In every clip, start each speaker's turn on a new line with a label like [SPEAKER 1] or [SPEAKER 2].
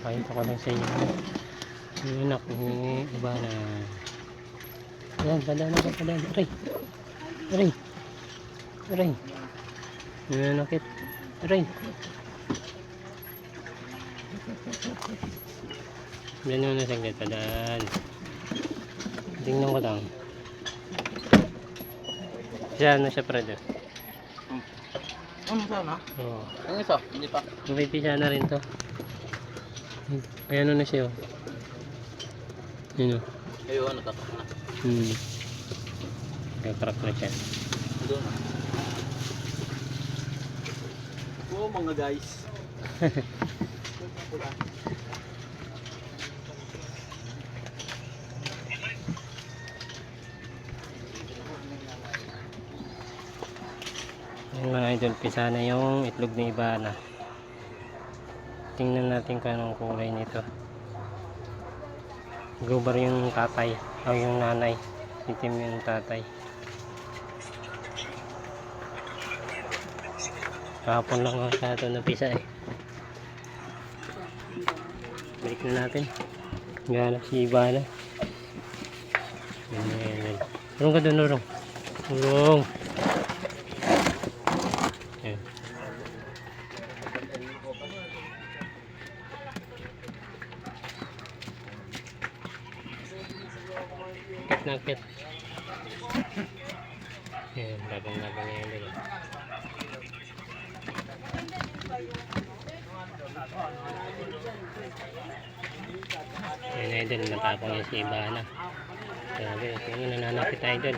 [SPEAKER 1] Pakita ko lang sa inyo. Yung anak ni iba na. Ayan, padaan na ba? Padaan. Aray! Aray! Aray! Yung nakit. Aray! Diyan yung nasaglit. Padaan. Tingnan ko lang. Siya, ano siya, Prado?
[SPEAKER 2] Ano sana?
[SPEAKER 1] Oo.
[SPEAKER 2] Ang isa, hindi pa.
[SPEAKER 1] Mapipisa na rin to. Ayan na siya. oh. Yun o.
[SPEAKER 2] Ayun, ano tatak na.
[SPEAKER 1] Hmm. Nagkakrap na siya.
[SPEAKER 2] Doon na. Oo mga guys.
[SPEAKER 1] Yung mga idol, pisa na yung itlog ni Ibana. Tingnan natin kung anong kulay nito. Gubar yung tatay. O yung nanay. Itim yung tatay. Kahapon lang ako sa ito na pisa eh. Balik na natin. Gala si Ibana. Urong ka doon, urong. Urong. Ayan. Kit na kit. Ayan, labang-labang yan din. Ayan idol, matapang yung si Ibana. Grabe, yung nananakit tayo idol.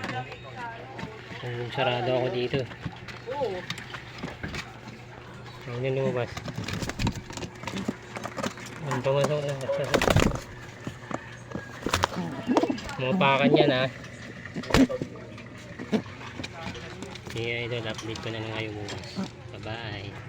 [SPEAKER 1] Sarado ako dito. Ayun yung lumabas. Ang pumasok na. Mapakan yan ha. Sige idol, update ko na lang kayo bukas. Bye bye.